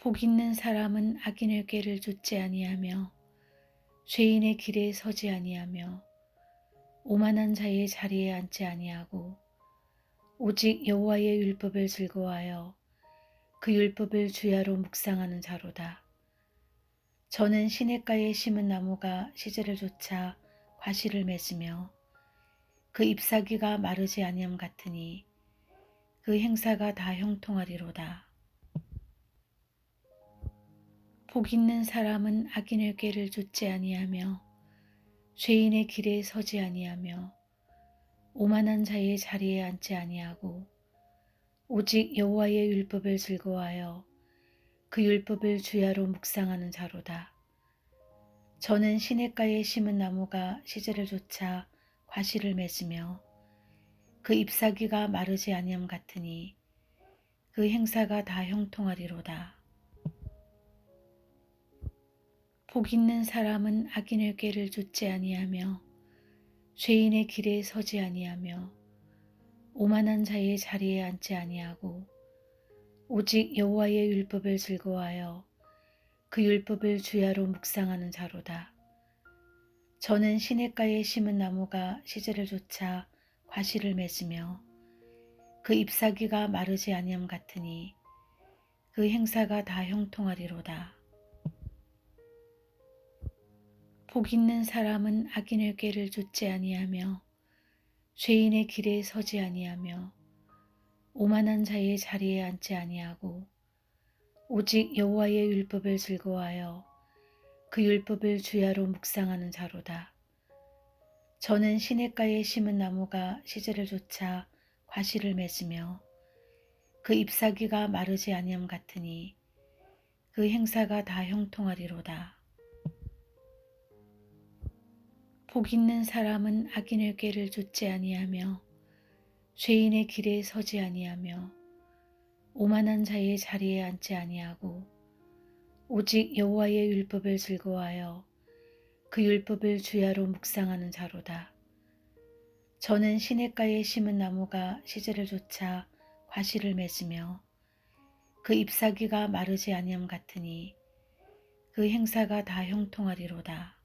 복 있는 사람은 악인의 꾀를 좇지 아니하며 죄인의 길에 서지 아니하며 오만한 자의 자리에 앉지 아니하고 오직 여호와의 율법을 즐거워하여 그 율법을 주야로 묵상하는 자로다. 저는 시냇가에 심은 나무가 시제를 쫓아 과실을 맺으며 그 잎사귀가 마르지 아니함 같으니 그 행사가 다 형통하리로다. 복 있는 사람은 악인의 꾀를 좇지 아니하며 죄인의 길에 서지 아니하며 오만한 자의 자리에 앉지 아니하고 오직 여호와의 율법을 즐거워하여 그 율법을 주야로 묵상하는 자로다. 저는 시냇가에 심은 나무가 시제를 쫓아 과실을 맺으며 그 잎사귀가 마르지 아니함 같으니 그 행사가 다 형통하리로다. 복 있는 사람은 악인의 꾀를 좇지 아니하며 죄인의 길에 서지 아니하며 오만한 자의 자리에 앉지 아니하고 오직 여호와의 율법을 즐거워하여 그 율법을 주야로 묵상하는 자로다. 저는 시냇가에 심은 나무가 시제를 쫓아 과실을 맺으며 그 잎사귀가 마르지 아니함 같으니 그 행사가 다 형통하리로다. 복 있는 사람은 악인의 꾀를 좇지 아니하며 죄인의 길에 서지 아니하며 오만한 자의 자리에 앉지 아니하고 오직 여호와의 율법을 즐거워하여 그 율법을 주야로 묵상하는 자로다. 저는 시냇가에 심은 나무가 시제를 쫓아 과실을 맺으며 그 잎사귀가 마르지 아니함 같으니 그 행사가 다 형통하리로다. 복 있는 사람은 악인의 꾀를 좇지 아니하며 죄인의 길에 서지 아니하며 오만한 자의 자리에 앉지 아니하고 오직 여호와의 율법을 즐거워하여 그 율법을 주야로 묵상하는 자로다. 저는 시냇가에 심은 나무가 시제를 쫓아 과실을 맺으며 그 잎사귀가 마르지 아니함 같으니 그 행사가 다 형통하리로다.